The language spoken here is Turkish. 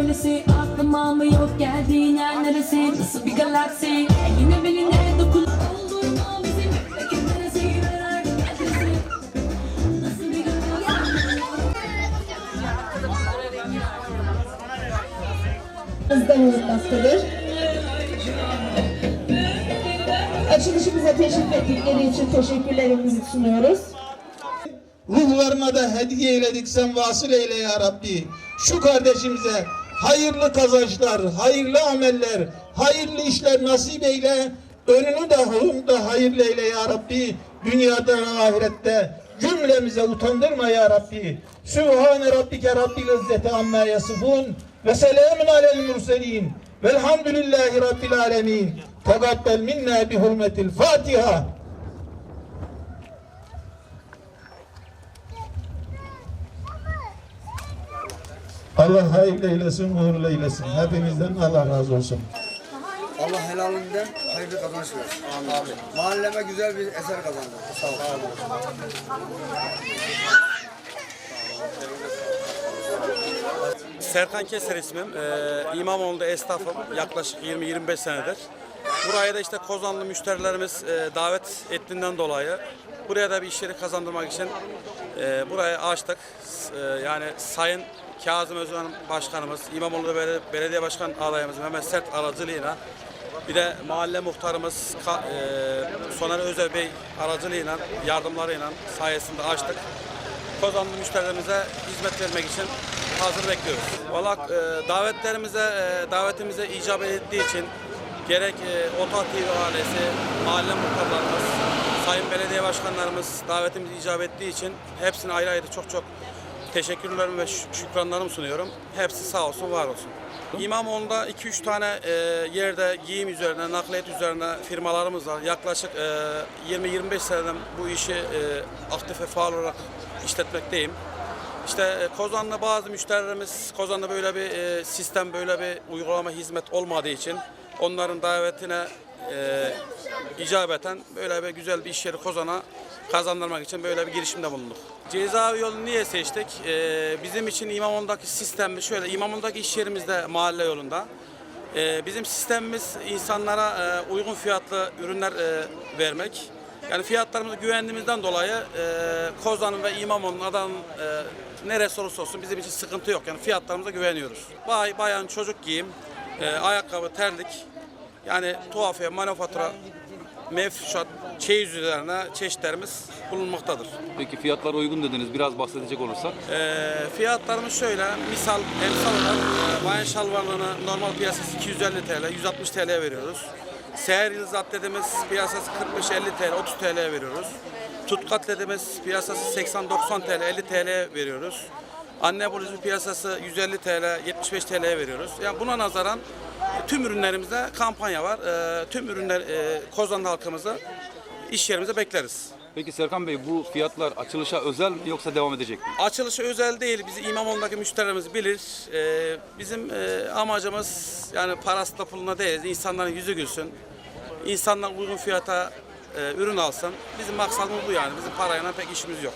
böylesi Aklım almıyor geldiğin yer neresi Nasıl bir galaksi Yine beline dokun Olduğuma bizim Memleket neresi Merak etmesi Nasıl bir galaksi Bizden olmaktadır. Açılışımıza teşrif ettikleri için teşekkürlerimizi sunuyoruz. Ruhlarına da hediye eyledik sen vasıl eyle ya Rabbi. Şu kardeşimize hayırlı kazançlar, hayırlı ameller, hayırlı işler nasip eyle. Önünü de da hayırlı eyle ya Rabbi. Dünyada ve ahirette cümlemize utandırma ya Rabbi. Sübhane Rabbike Rabbil İzzeti amma yasifun ve selamun alel murselin. Velhamdülillahi Rabbil alemin. Tegabbel minna bi hurmetil Fatiha. Allah hayırlı eylesin, uğurlu eylesin. Hepinizden Allah razı olsun. Allah helalinden hayırlı kazanç versin. Amin. Mahalleme güzel bir eser kazandı. Sağ olun. Serkan Keser ismim. Ee, İmamoğlu'nda esnafım. Yaklaşık 20-25 senedir. Buraya da işte Kozanlı müşterilerimiz e, davet ettiğinden dolayı buraya da bir iş yeri kazandırmak için e, burayı açtık. E, yani Sayın Kazım Özkan Başkanımız, İmamoğlu Belediye, Belediye Başkan adayımız Mehmet Sert aracılığıyla bir de mahalle muhtarımız Ka- e, Soner Özel Bey aracılığıyla, yardımlarıyla sayesinde açtık. Kozanlı müşterilerimize hizmet vermek için hazır bekliyoruz. Valla e, davetlerimize, e, davetimize icabet ettiği için gerek e, Ota TV ailesi, mahalle muhtarlarımız, sayın belediye başkanlarımız davetimize icap ettiği için hepsine ayrı ayrı çok çok teşekkürlerimi ve şük- şükranlarımı sunuyorum. Hepsi sağ olsun, var olsun. İmamoğlu'nda 2-3 tane e, yerde giyim üzerine, nakliyat üzerine firmalarımız var. Yaklaşık e, 20-25 seneden bu işi e, aktif ve faal olarak işletmekteyim. İşte e, Kozan'da bazı müşterilerimiz, Kozan'da böyle bir e, sistem, böyle bir uygulama hizmet olmadığı için onların davetine e, icabeten böyle bir güzel bir iş yeri Kozan'a kazandırmak için böyle bir girişimde bulunduk. Cezaevi yolunu niye seçtik? E, bizim için İmamoğlu'ndaki sistemimiz şöyle, İmamoğlu'ndaki iş yerimizde mahalle yolunda. E, bizim sistemimiz insanlara e, uygun fiyatlı ürünler e, vermek. Yani fiyatlarımızı güvendiğimizden dolayı e, Kozan'ın ve İmamoğlu'nun adanın e, neresi olursa olsun bizim için sıkıntı yok. Yani fiyatlarımıza güveniyoruz. Bay, bayan çocuk giyim, e, ayakkabı, terlik, yani tuhafiye, manifatura, mevşat, çeyiz üzerine çeşitlerimiz bulunmaktadır. Peki fiyatlar uygun dediniz. Biraz bahsedecek olursak. E, fiyatlarımız şöyle, misal, emsal olarak e, bayan şalvarlığını normal piyasası 250 TL, 160 TL veriyoruz. Seher yıldız dediğimiz piyasası 45-50 TL, 30 TL veriyoruz. Tutkat dediğimiz piyasası 80-90 TL, 50 TL veriyoruz. Anne bluzu piyasası 150 TL, 75 TL veriyoruz. Yani buna nazaran tüm ürünlerimizde kampanya var. E, tüm ürünler e, Kozan halkımızı iş yerimize bekleriz. Peki Serkan Bey bu fiyatlar açılışa özel mi yoksa devam edecek mi? Açılışı özel değil. Bizi İmamoğlu'ndaki müşterilerimiz bilir. Ee, bizim e, amacımız yani parasıyla puluna değil. İnsanların yüzü gülsün. İnsanlar uygun fiyata e, ürün alsın. Bizim maksadımız bu yani. Bizim parayla pek işimiz yok.